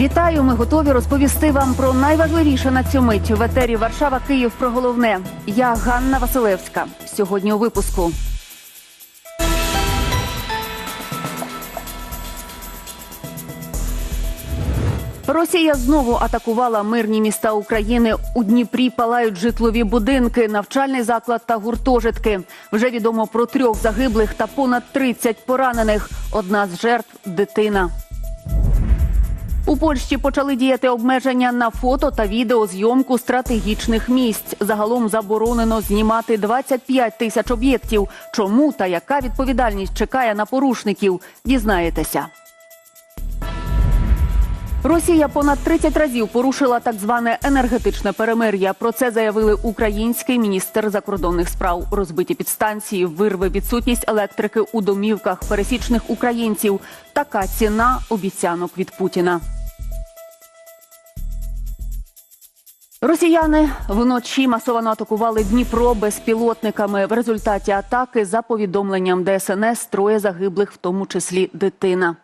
Вітаю! Ми готові розповісти вам про найважливіше на цю мить в етері Варшава Київ про головне. Я Ганна Василевська. Сьогодні у випуску. Росія знову атакувала мирні міста України. У Дніпрі палають житлові будинки, навчальний заклад та гуртожитки. Вже відомо про трьох загиблих та понад 30 поранених. Одна з жертв дитина. У Польщі почали діяти обмеження на фото та відеозйомку стратегічних місць. Загалом заборонено знімати 25 тисяч об'єктів. Чому та яка відповідальність чекає на порушників? Дізнаєтеся. Росія понад 30 разів порушила так зване енергетичне перемир'я. Про це заявили український міністр закордонних справ. Розбиті підстанції, вирви, відсутність електрики у домівках пересічних українців. Така ціна обіцянок від Путіна. Росіяни вночі масово атакували Дніпро безпілотниками. В результаті атаки, за повідомленням ДСНС, троє загиблих, в тому числі дитина.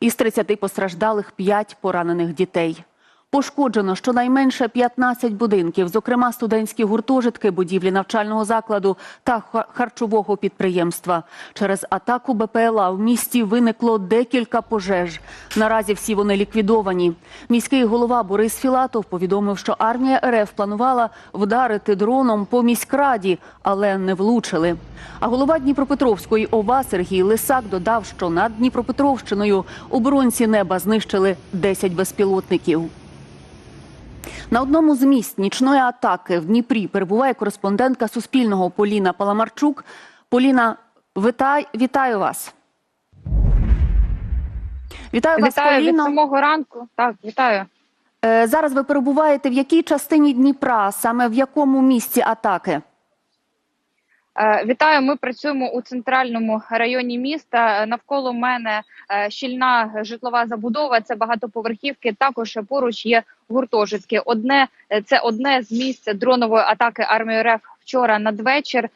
Із 30 постраждалих 5 поранених дітей. Пошкоджено щонайменше 15 будинків, зокрема студентські гуртожитки, будівлі навчального закладу та харчового підприємства. Через атаку БПЛА в місті виникло декілька пожеж. Наразі всі вони ліквідовані. Міський голова Борис Філатов повідомив, що армія РФ планувала вдарити дроном по міськраді, але не влучили. А голова Дніпропетровської ОВА Сергій Лисак додав, що над Дніпропетровщиною оборонці неба знищили 10 безпілотників. На одному з місць нічної атаки в Дніпрі перебуває кореспондентка Суспільного Поліна Паламарчук. Поліна, витай, вітаю вас. Вітаю вас, Вітаю від самого ранку. Так, вітаю. Е, Зараз ви перебуваєте в якій частині Дніпра, саме в якому місці атаки? Е, Вітаю. Ми працюємо у центральному районі міста. Е, Навколо мене е, щільна житлова забудова. Це багатоповерхівки. Також поруч є гуртожитки. Одне це одне з місць дронової атаки армії РФ вчора надвечір.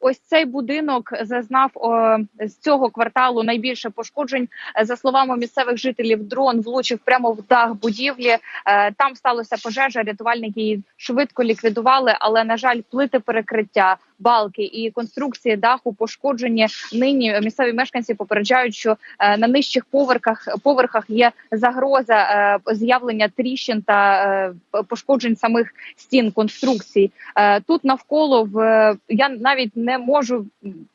Ось цей будинок зазнав о, з цього кварталу найбільше пошкоджень. За словами місцевих жителів, дрон влучив прямо в дах будівлі. Е, Там сталося пожежа. Рятувальники її швидко ліквідували, але на жаль, плити перекриття, балки і конструкції даху пошкоджені. Нині місцеві мешканці попереджають, що е, на нижчих поверхах поверхах є загроза е, з'явлення тріщин та пошкоджень самих стін конструкцій. Тут навколо в я навіть не можу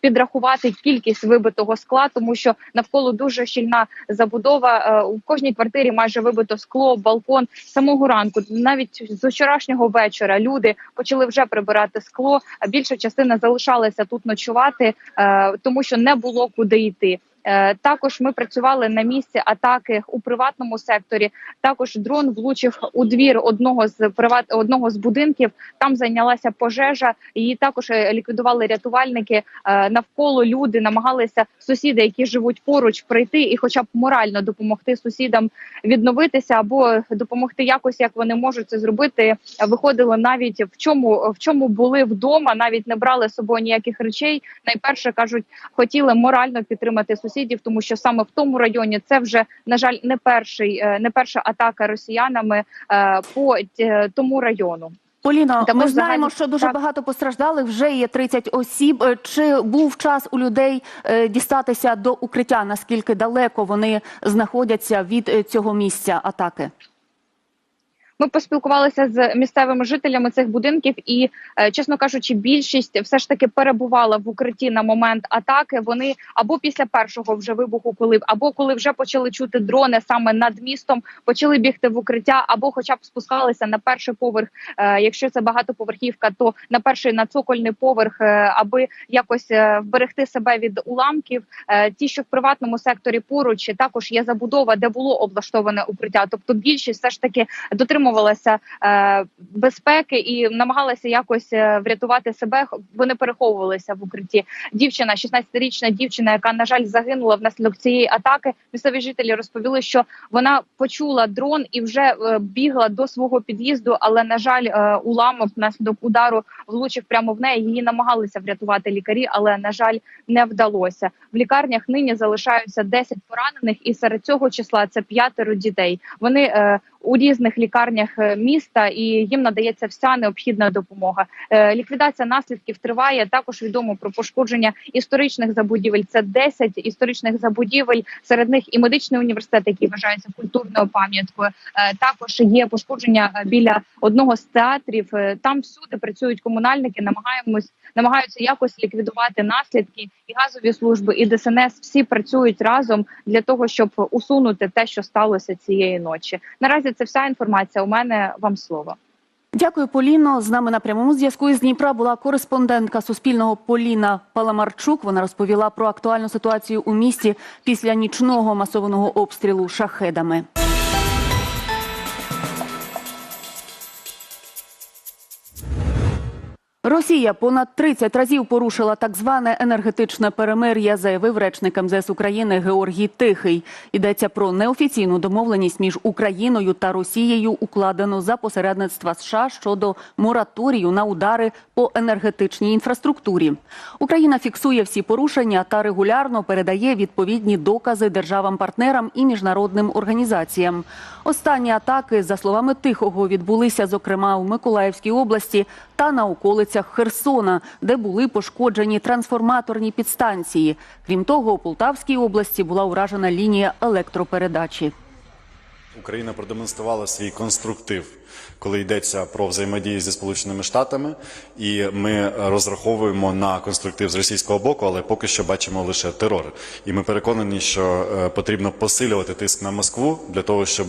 підрахувати кількість вибитого скла, тому що навколо дуже щільна забудова. Е, У кожній квартирі майже вибито скло, балкон самого ранку. Навіть з вчорашнього вечора люди почали вже прибирати скло. А більша частина залишалася тут ночувати, е, тому що не було куди йти. Е, Також ми працювали на місці атаки у приватному секторі. Також дрон влучив у двір одного з приват одного з будинків. Там зайнялася пожежа. Її також е, ліквідували рятувальники. Е, Навколо люди намагалися сусіди, які живуть поруч, прийти і, хоча б морально допомогти сусідам відновитися або допомогти якось, як вони можуть це зробити. Виходили навіть в чому в чому були вдома, навіть не брали з собою ніяких речей. Найперше кажуть, хотіли морально підтримати сусідів, тому що саме в тому районі це вже на жаль не перший, е, не перша атака росіянами е, по е, тому району. Поліно, Та ми знаємо, що дуже так. багато постраждалих, вже є 30 осіб. Чи був час у людей дістатися до укриття? Наскільки далеко вони знаходяться від цього місця атаки? Ми поспілкувалися з місцевими жителями цих будинків, і е, чесно кажучи, більшість все ж таки перебувала в укритті на момент атаки. Вони або після першого вже вибуху, коли або коли вже почали чути дрони саме над містом, почали бігти в укриття, або, хоча б спускалися на перший поверх. Е, Якщо це багатоповерхівка, то на перший на цокольний поверх, е, аби якось вберегти себе від уламків. Ті, що в приватному секторі поруч також є забудова, де було облаштоване укриття. Тобто більшість все ж таки дотримувалися дотримувалася е, безпеки і намагалася якось е, врятувати себе. Вони переховувалися в укритті. Дівчина, 16-річна дівчина, яка на жаль загинула внаслідок цієї атаки. Місцеві жителі розповіли, що вона почула дрон і вже е, бігла до свого під'їзду, але на жаль, е, уламок внаслідок удару влучив прямо в неї. Її намагалися врятувати лікарі, але на жаль, не вдалося. В лікарнях нині залишаються 10 поранених, і серед цього числа це п'ятеро дітей. Вони е, у різних лікарнях е, міста, і їм надається вся необхідна допомога. Е, ліквідація наслідків триває. Також відомо про пошкодження історичних забудівель. Це 10 історичних забудівель. Серед них і медичний університет, який вважається культурною пам'яткою. Е, також є пошкодження біля одного з театрів. Там всюди працюють комунальники. Намагаємось намагаються якось ліквідувати наслідки. І газові служби, і ДСНС всі працюють разом для того, щоб усунути те, що сталося цієї ночі. Наразі це вся інформація. У мене вам слово. Дякую, Поліно. З нами на прямому зв'язку із Дніпра була кореспондентка Суспільного Поліна Паламарчук. Вона розповіла про актуальну ситуацію у місті після нічного масованого обстрілу шахедами. Росія понад 30 разів порушила так зване енергетичне перемир'я, заявив речник МЗС України Георгій Тихий. Йдеться про неофіційну домовленість між Україною та Росією, укладену за посередництва США щодо мораторію на удари по енергетичній інфраструктурі. Україна фіксує всі порушення та регулярно передає відповідні докази державам-партнерам і міжнародним організаціям. Останні атаки, за словами Тихого, відбулися зокрема у Миколаївській області та на околицях Херсона, де були пошкоджені трансформаторні підстанції. Крім того, у Полтавській області була уражена лінія електропередачі. Україна продемонструвала свій конструктив, коли йдеться про взаємодію зі Сполученими Штатами, і ми розраховуємо на конструктив з російського боку, але поки що бачимо лише терор. І ми переконані, що е, потрібно посилювати тиск на Москву для того, щоб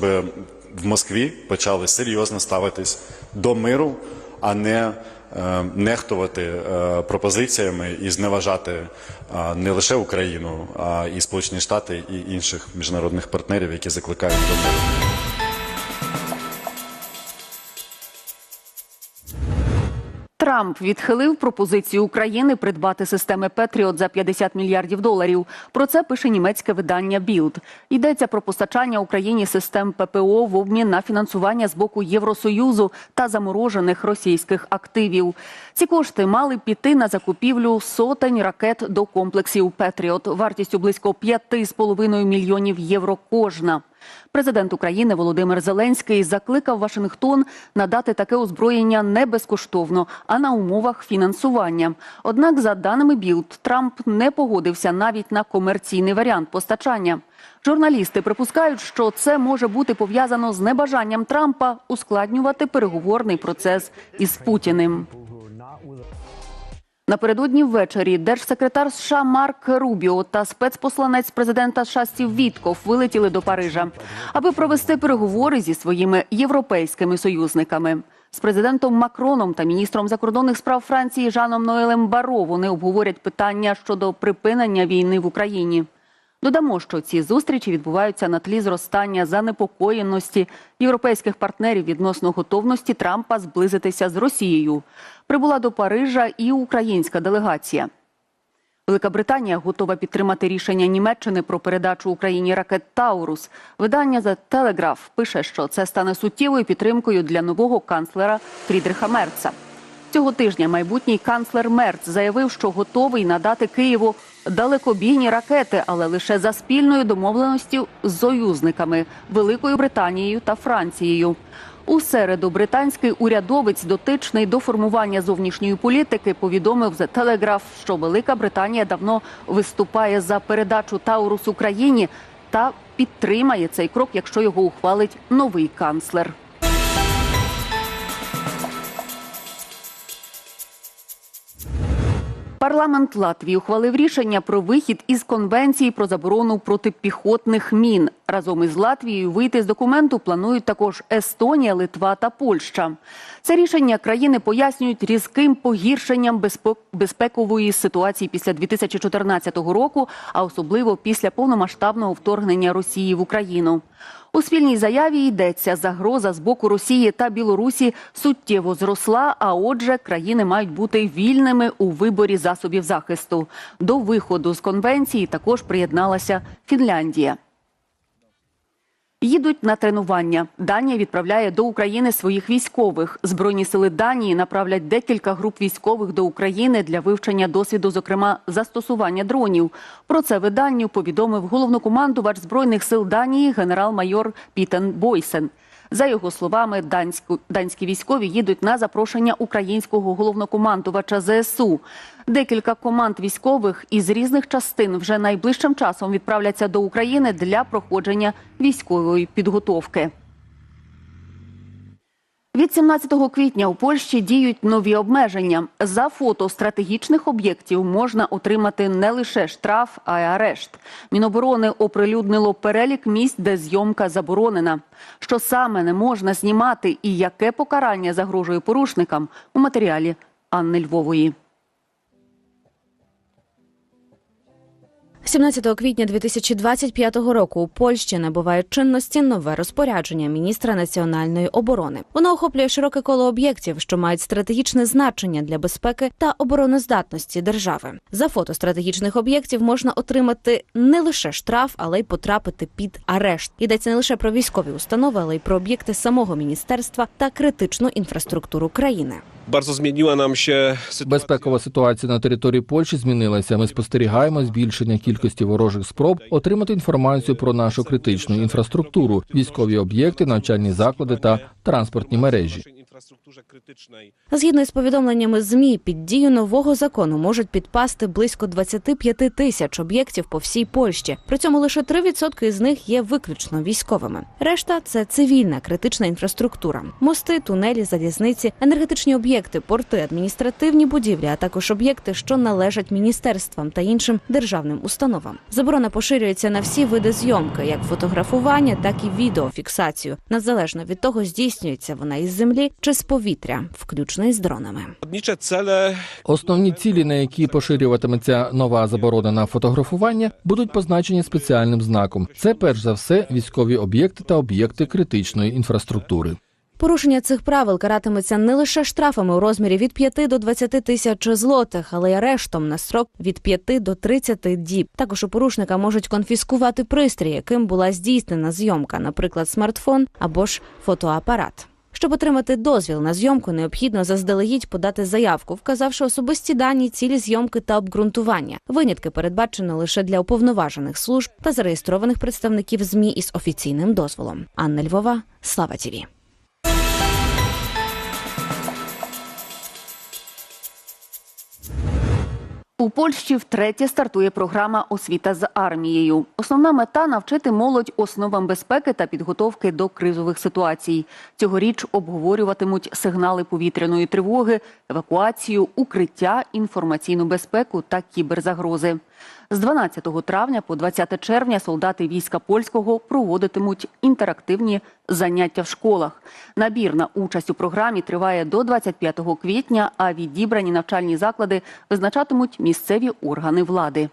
в Москві почали серйозно ставитись до миру, а не е, нехтувати е, пропозиціями і зневажати е, не лише Україну, а і Сполучені Штати і інших міжнародних партнерів, які закликають до миру. Трамп відхилив пропозицію України придбати системи Петріот за 50 мільярдів доларів. Про це пише німецьке видання Білд. Йдеться про постачання Україні систем ППО в обмін на фінансування з боку Євросоюзу та заморожених російських активів. Ці кошти мали піти на закупівлю сотень ракет до комплексів Петріот вартістю близько 5,5 мільйонів євро кожна. Президент України Володимир Зеленський закликав Вашингтон надати таке озброєння не безкоштовно, а на умовах фінансування. Однак, за даними Білд, Трамп не погодився навіть на комерційний варіант постачання. Журналісти припускають, що це може бути пов'язано з небажанням Трампа ускладнювати переговорний процес із Путіним. Напередодні ввечері держсекретар США Марк Рубіо та спецпосланець президента США Стів Вітков вилетіли до Парижа, аби провести переговори зі своїми європейськими союзниками. З президентом Макроном та міністром закордонних справ Франції Жаном Ноелем Баро вони обговорять питання щодо припинення війни в Україні. Додамо, що ці зустрічі відбуваються на тлі зростання занепокоєності європейських партнерів відносно готовності Трампа зблизитися з Росією. Прибула до Парижа і українська делегація. Велика Британія готова підтримати рішення Німеччини про передачу Україні ракет Таурус. Видання The Telegraph пише, що це стане суттєвою підтримкою для нового канцлера Фрідриха Мерца. Цього тижня майбутній канцлер Мерц заявив, що готовий надати Києву далекобійні ракети, але лише за спільною домовленістю з союзниками Великою Британією та Францією. У середу британський урядовець, дотичний до формування зовнішньої політики, повідомив The Telegraph, що Велика Британія давно виступає за передачу Таурус Україні та підтримає цей крок, якщо його ухвалить новий канцлер. Парламент Латвії ухвалив рішення про вихід із конвенції про заборону протипіхотних мін. Разом із Латвією вийти з документу планують також Естонія, Литва та Польща. Це рішення країни пояснюють різким погіршенням безпекової ситуації після 2014 року, а особливо після повномасштабного вторгнення Росії в Україну. У спільній заяві йдеться, загроза з боку Росії та Білорусі суттєво зросла, а отже, країни мають бути вільними у виборі засобів захисту. До виходу з конвенції також приєдналася Фінляндія. Їдуть на тренування. Данія відправляє до України своїх військових. Збройні сили Данії направлять декілька груп військових до України для вивчення досвіду, зокрема застосування дронів. Про це виданню повідомив головнокомандувач збройних сил Данії генерал-майор Пітен Бойсен. За його словами, данську, данські військові їдуть на запрошення українського головнокомандувача ЗСУ. Декілька команд військових із різних частин вже найближчим часом відправляться до України для проходження військової підготовки. Від 17 квітня у Польщі діють нові обмеження. За фото стратегічних об'єктів можна отримати не лише штраф, а й арешт. Міноборони оприлюднило перелік місць, де зйомка заборонена. Що саме не можна знімати і яке покарання загрожує порушникам у матеріалі Анни Львової. 17 квітня 2025 року у Польщі набуває чинності нове розпорядження міністра національної оборони. Воно охоплює широке коло об'єктів, що мають стратегічне значення для безпеки та обороноздатності держави. За фото стратегічних об'єктів можна отримати не лише штраф, але й потрапити під арешт. Йдеться не лише про військові установи, але й про об'єкти самого міністерства та критичну інфраструктуру країни. Bardzo zmieniła нам ще. Безпекова ситуація на території Польщі змінилася. Ми спостерігаємо збільшення кількості ворожих спроб отримати інформацію про нашу критичну інфраструктуру, військові об'єкти, навчальні заклади та транспортні мережі. Згідно з повідомленнями ЗМІ, під дію нового закону можуть підпасти близько 25 тисяч об'єктів по всій Польщі. При цьому лише 3% із них є виключно військовими. Решта це цивільна критична інфраструктура: мости, тунелі, залізниці, енергетичні об'єкти, порти, адміністративні будівлі, а також об'єкти, що належать міністерствам та іншим державним установам. Заборона поширюється на всі види зйомки, як фотографування, так і відеофіксацію, незалежно від того, здійснюється вона із землі чи з повітря, включно із дронами. Основні цілі, на які поширюватиметься нова заборона на фотографування, будуть позначені спеціальним знаком. Це перш за все військові об'єкти та об'єкти критичної інфраструктури. Порушення цих правил каратиметься не лише штрафами у розмірі від 5 до 20 тисяч злотих, але й арештом на строк від 5 до 30 діб. Також у порушника можуть конфіскувати пристрій, яким була здійснена зйомка, наприклад, смартфон або ж фотоапарат. Щоб отримати дозвіл на зйомку, необхідно заздалегідь подати заявку, вказавши особисті дані, цілі зйомки та обґрунтування. Винятки передбачено лише для уповноважених служб та зареєстрованих представників ЗМІ із офіційним дозволом. Анна Львова, Слава Тіві. У Польщі втретє стартує програма Освіта з армією. Основна мета навчити молодь основам безпеки та підготовки до кризових ситуацій. Цьогоріч обговорюватимуть сигнали повітряної тривоги, евакуацію, укриття, інформаційну безпеку та кіберзагрози. З 12 травня по 20 червня солдати війська польського проводитимуть інтерактивні заняття в школах. Набір на участь у програмі триває до 25 квітня, а відібрані навчальні заклади визначатимуть місцеві органи влади.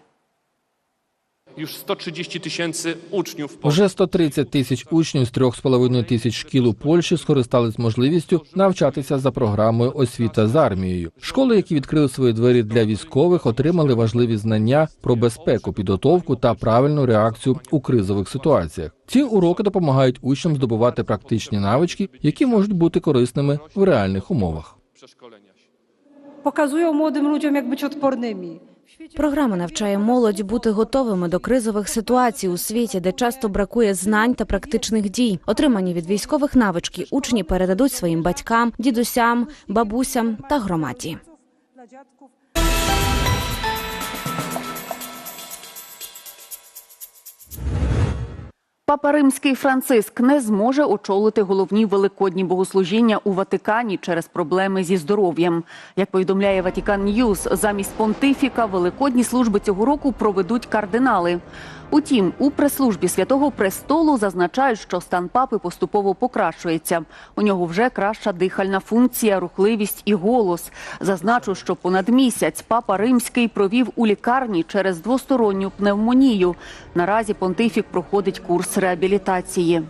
Już 130 tysięcy uczniów w Вже 130 тисяч учнів з 3,5 тисяч шкіл у Польщі скористались можливістю навчатися за програмою освіта з армією. Школи, які відкрили свої двері для військових, отримали важливі знання про безпеку, підготовку та правильну реакцію у кризових ситуаціях. Ці уроки допомагають учням здобувати практичні навички, які можуть бути корисними в реальних умовах. Pokazują młodym ludziom, jak być odpornymi. Програма навчає молодь бути готовими до кризових ситуацій у світі, де часто бракує знань та практичних дій. Отримані від військових навички учні передадуть своїм батькам, дідусям, бабусям та громаді. Папа Римський Франциск не зможе очолити головні великодні богослужіння у Ватикані через проблеми зі здоров'ям. Як повідомляє Ватікан Ньюс, замість понтифіка великодні служби цього року проведуть кардинали. Утім, у прес-службі святого престолу зазначають, що стан папи поступово покращується. У нього вже краща дихальна функція, рухливість і голос. Зазначу, що понад місяць папа римський провів у лікарні через двосторонню пневмонію. Наразі понтифік проходить курс реабілітації.